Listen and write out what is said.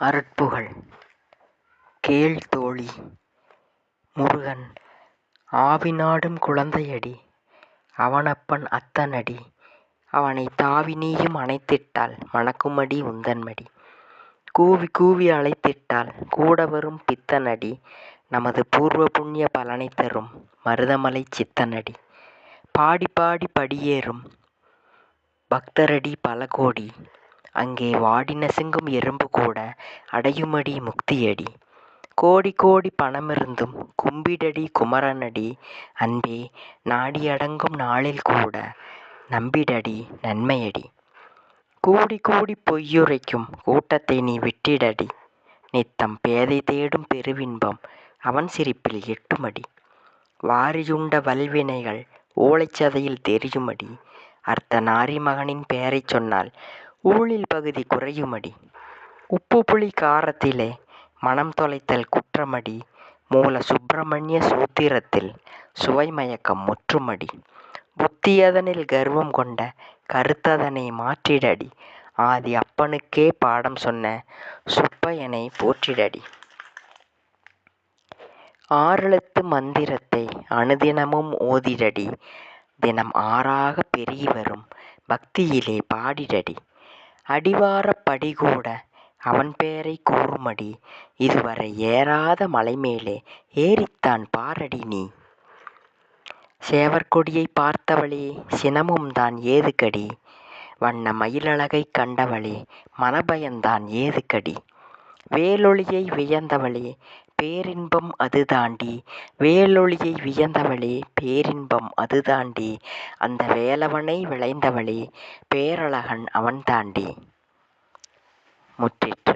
அருட்புகழ். கேள் தோழி முருகன் ஆவினாடும் குழந்தையடி அவனப்பன் அத்தனடி அவனை தாவி நீயும் அணைத்திட்டால் மணக்குமடி உந்தன்மடி. கூவி கூவி அழைத்திட்டால் கூட வரும் பித்தனடி நமது பூர்வ புண்ணிய பலனை தரும் மருதமலை சித்தனடி. பாடி பாடி படியேறும் பக்தரடி பல கோடி அங்கே வாடி நசுங்கும் எறும்பு கூட அடையுமடி முக்தியடி. கோடி கோடி பணமிருந்தும் கும்பிடடி குமரனடி. அன்பே நாடி அடங்கும் நாளில் கூட நம்பிடடி நன்மையடி. கூடி கூடி பொய்யுரைக்கும் கூட்டத்தை நீ விட்டிடடி. நித்தம் பேதை தேடும் பெருவின்பம் அவன் சிரிப்பில் எட்டுமடி. வாரியுண்ட வல்வினைகள் ஓலைச்சதையில் தெரியுமடி. அர்த்த நாரி மகனின் பெயரைச் சொன்னால் ஊழில் பகுதி குறையுமடி. உப்பு புளி காரத்திலே மனம் தொலைத்தல் குற்றமடி. மூல சுப்பிரமணிய சூத்திரத்தில் சுவை மயக்கம் முற்றுமடி. புத்தியதனில் கர்வம் கொண்ட கருத்ததனை மாற்றிடடி. ஆதி அப்பனுக்கே பாடம் சொன்ன சுப்பையனை போற்றிடடி. ஆறெழுத்து மந்திரத்தை அனுதினமும் ஓதிடடி. தினம் ஆறாகப் பெருகி வரும் பக்தியிலே பாடிடடி. அடிவாரப் படிகூட அவன் பெயரைக் கூறுமடி இதுவரை ஏறாத மலைமேலே ஏறித்தான் பாரடி நீ. சேவற்கொடியைப் பார்த்தவளே சினமும்தான் ஏதுக்கடி வண்ண மயிலழகைக் கண்டவளே மனபயந்தான் ஏதுக்கடி வேலொளியை வியந்தவளே பேரின்பம் அது தாண்டி. வேலொளியை வியந்தவளே பேரின்பம் அது தாண்டி. அந்த வேலவனை விளைந்தவளே பேரழகன் அவன் தாண்டி. முற்றிற்று.